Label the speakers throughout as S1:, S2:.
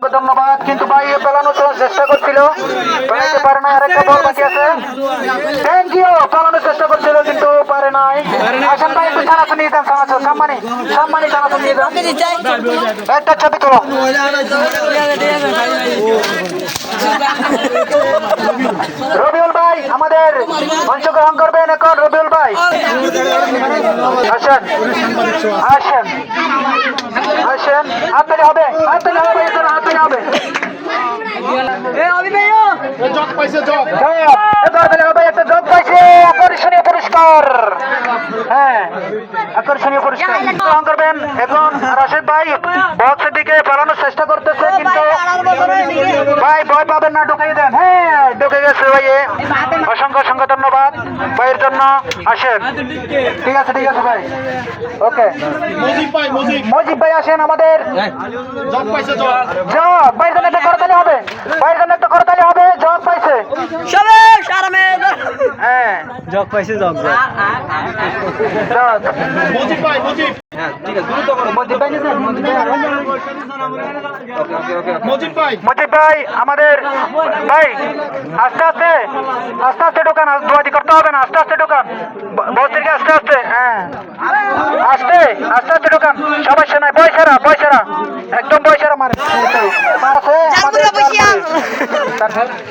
S1: ধন্যবাদ। কিন্তু ভাই পেলানোর চেষ্টা করছিল। পালাতে পারে না আরেকটা বল বাকি আছে। থ্যাংক ইউ পালানোর চেষ্টা করছিল, কিন্তু পারে নাই। আসেন ভাই, একটু ছানাতে নিয়ে দেন ছানাতে সাম্মানি সাম্মানি ছানাতে নিয়ে দেন একটা ছবি তোলো। ভাই আমাদের অংশগ্রহণ করবেন এখন রবিউল ভাই। আসেন আসেন আসেন হাততালি হবে হাততালি হবে এখানে হাততালি হবে। আকর্ষণীয় পুরস্কার। হ্যাঁ আকর্ষণীয় পুরস্কার। গ্রহণ করবেন এখন রাশেদ ভাই বক্সের দিকে পালানোর চেষ্টা করতেছে কিন্তু ভাই ভয় পাবেন না ঢুকিয়ে দেন। হ্যাঁ ঢুকে গেছে ভাই ধন্যবাদ ভাইয়ের জন্য। আসেন। ঠিক আছে ঠিক আছে ভাই। ওকে।
S2: মজিব ভাই
S1: আসেন আমাদের। জব ভাইয়ের জন্য একটা করতালি হবে। ভাইয়ের জন্য একটা করতালি হবে। জব পাইছে। হ্যাঁ।
S3: জগ পাইছে জগ জগ
S1: জব
S2: মজিব ভাই মজিব।
S1: মজিব ভাই নিয়েছেন? মজিব ভাই
S2: মজিব ভাই।
S1: ভাই। আমাদের ভাই আস্তে আস্তে আস্তে আস্তে ঢোকান দোয়াদি করতে হবে না আস্তে আস্তে ঢোকান। বসদেরকে আস্তে আস্তে হ্যাঁ। আস্তে আস্তে আস্তে ঢোকান। সমস্যা নাই পয়সারা পয়সারা একদম পয়সারা মারে।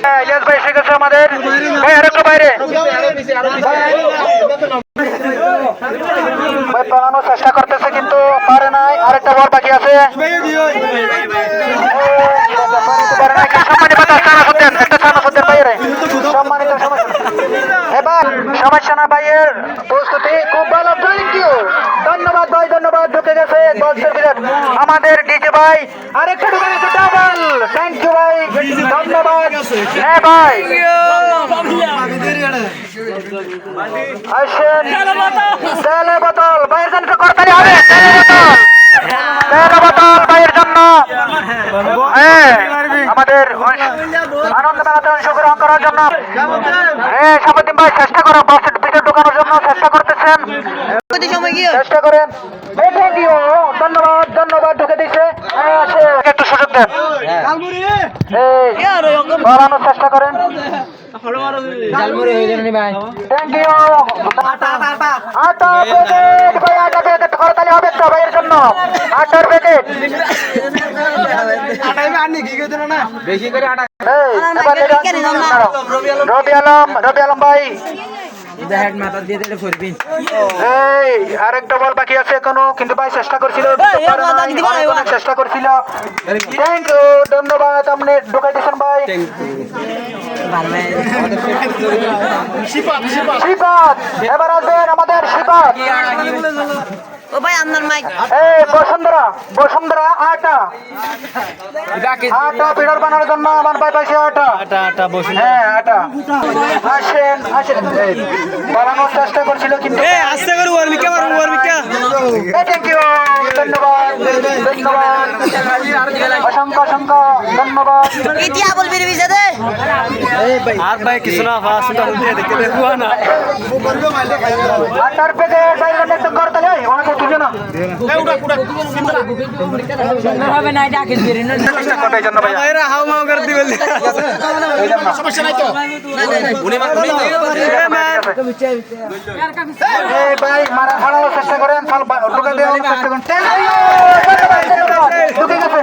S1: হ্যাঁ, ইলিয়াস ভাই এসে গেছে আমাদের। ভাই আরেকটু বাইরে। ভাই পালানোর চেষ্টা করতেছে কিন্তু পারে নাই। আরেকটা বল বাকি আছে পারে নাই সম্মানিত একটা ছানা সত্যেন একটা ছানা সত্যেন বাইরে সম্মানিত সমস্যা এবার সমস্যা না ভাইয়ের প্রস্তুতি খুব ভালো থ্যাংক ইউ ধন্যবাদ ভাই ধন্যবাদ আমাদের ডিজে ভাই, আরেকটা ডাবল থ্যাংক ইউ ভাই, ধন্যবাদ। হ্যাঁ ভাই। আসেন। তেলে বোতল জন্য করতালি হবে। তেলে বোতল। জন্য। হ্যাঁ আমাদের আনন্দ মেলাতে অংশগ্রহণ করার জন্য। হ্যাঁ সাবুদ্দিন ভাই, চেষ্টা করো বাসের ভিতরে জন্য চেষ্টা করতেছেন। চেষ্টা করেন। ধন্যবাদ ধন্যবাদ ঢুকে দিচ্ছে হ্যাঁ, একটু সুযোগ দেন। এই, চেষ্টা করেন।
S3: হয়ে
S1: আটার প্যাকেট। রবি আলম রবি আলম ভাই।
S3: হেড মাথা দিয়ে দিলে ফরবিন
S1: এই আরেকটা বল বাকি আছে এখনও কিন্তু ভাই চেষ্টা করছিল চেষ্টা করছিল। থ্যাংক ইউ ধন্যবাদ আপনি ঢুকাই দিয়েছেন ভাই।
S2: শিপাত শিপাত
S1: এবার আসবেন আমাদের শিবাত
S4: ও ভাই আপনার মাইক
S1: এই বসুন্ধরা বসুন্ধরা আটা। আটা পিঠার বানানোর জন্য আমার ভাই পাইছে আটা।
S3: আটা আটা বসুন
S1: হ্যাঁ আটা। আসেন আসেন। বানানোর চেষ্টা করছিল কিন্তু
S3: আস্তে করে ওর মিকা মারুন ওর মিকা
S1: থ্যাংক ইউ ধন্যবাদ ধন্যবাদ। অসংখ্য অসংখ্য ধন্যবাদ
S4: ইতিয়া বলবি
S3: আর ভাই কিছু না সুন্দর দিয়ে দেখতে দেখো না
S1: আটার পেটে বাইরে একটু করতে যাই অনেক তুলে না।
S3: হবে না ডাকে দিবেন
S1: চেষ্টা করবে জন্য ভাইয়া।
S3: এরা হাও মাও করে দিবেন।
S2: সমস্যা নাই তো
S1: এই ভাই মারা খাড়ানোর চেষ্টা করেন ফাল বা- দেওয়ার চেষ্টা করেন। Thank গেছে।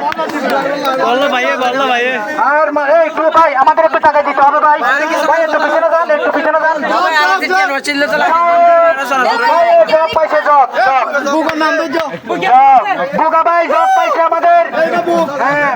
S3: বলল ভাইয়ে বলল ভাইয়ে।
S1: আর এই ভাই আমাদের চিল্লে তো বুকা ভাই জব পাইছে আমাদের হ্যাঁ